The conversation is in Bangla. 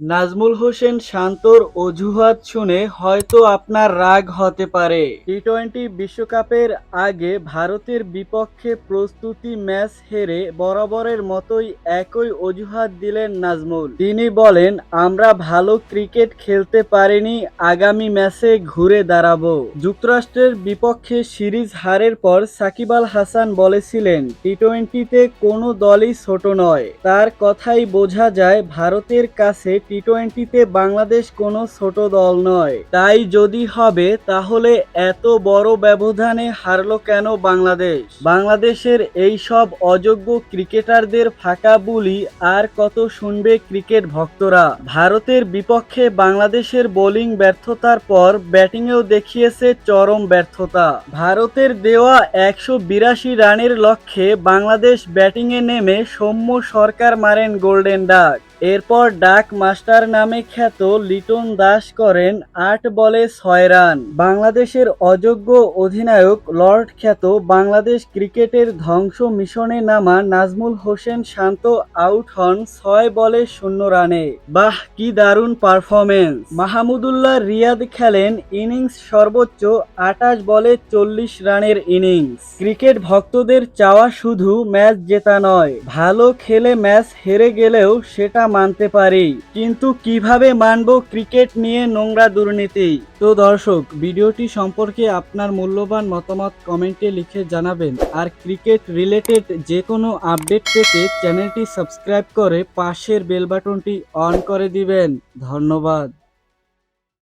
নাজমুল হোসেন শান্তর অজুহাত শুনে হয়তো আপনার রাগ হতে পারে। টি টোয়েন্টি বিশ্বকাপের আগে ভারতের বিপক্ষে প্রস্তুতি ম্যাচ হেরে বরাবরের মতোই একই অজুহাত দিলেন নাজমুল। তিনি বলেন, আমরা ভালো ক্রিকেট খেলতে পারিনি, আগামী ম্যাচে ঘুরে দাঁড়াবো। যুক্তরাষ্ট্রের বিপক্ষে সিরিজ হারের পর সাকিব আল হাসান বলেছিলেন টি টোয়েন্টিতে কোনো দলই ছোট নয়। তার কথাই বোঝা যায়, ভারতের কাছে টি টোয়েন্টিতে বাংলাদেশ কোনো ছোট দল নয়। তাই যদি হবে, তাহলে এত বড় ব্যবধানে হারলো কেন বাংলাদেশ? বাংলাদেশের এই সব অযোগ্য ক্রিকেটারদের ফাঁকা বুলি আর কত শুনবে ক্রিকেট ভক্তরা? ভারতের বিপক্ষে বাংলাদেশের বোলিং ব্যর্থতার পর ব্যাটিংয়েও দেখিয়েছে চরম ব্যর্থতা। ভারতের দেওয়া একশো বিরাশি রানের লক্ষ্যে বাংলাদেশ ব্যাটিংয়ে নেমে সৌম্য সরকার মারেন গোল্ডেন ডাক। এরপর ডাক মাস্টার নামে খ্যাত লিটন দাস করেন আট বলে ছয় রান। বাংলাদেশের অযোগ্য অধিনায়ক লর্ড খ্যাত বাংলাদেশ ক্রিকেটের ধ্বংস মিশনে নামা নাজমুল হোসেন শান্ত আউট হন ছয় বলে শূন্য রানে। বাহ, কি দারুণ পারফরমেন্স মাহমুদুল্লাহ রিয়াদ খেলেন ইনিংস সর্বোচ্চ আটাশ বলে চল্লিশ রানের ইনিংস। ক্রিকেট ভক্তদের চাওয়া শুধু ম্যাচ জেতা নয়, ভালো খেলে ম্যাচ হেরে গেলেও সেটা মানতে পারি। কিন্তু কীভাবে মানব ক্রিকেট নিয়ে নোংরা দুর্নীতি? তো দর্শক, ভিডিওটি সম্পর্কে আপনার মূল্যবান মতামত কমেন্টে লিখে জানাবেন। আর ক্রিকেট রিলেটেড যে কোনো আপডেট পেতে চ্যানেলটি সাবস্ক্রাইব করে পাশের বেল বাটনটি অন করে দিবেন। ধন্যবাদ।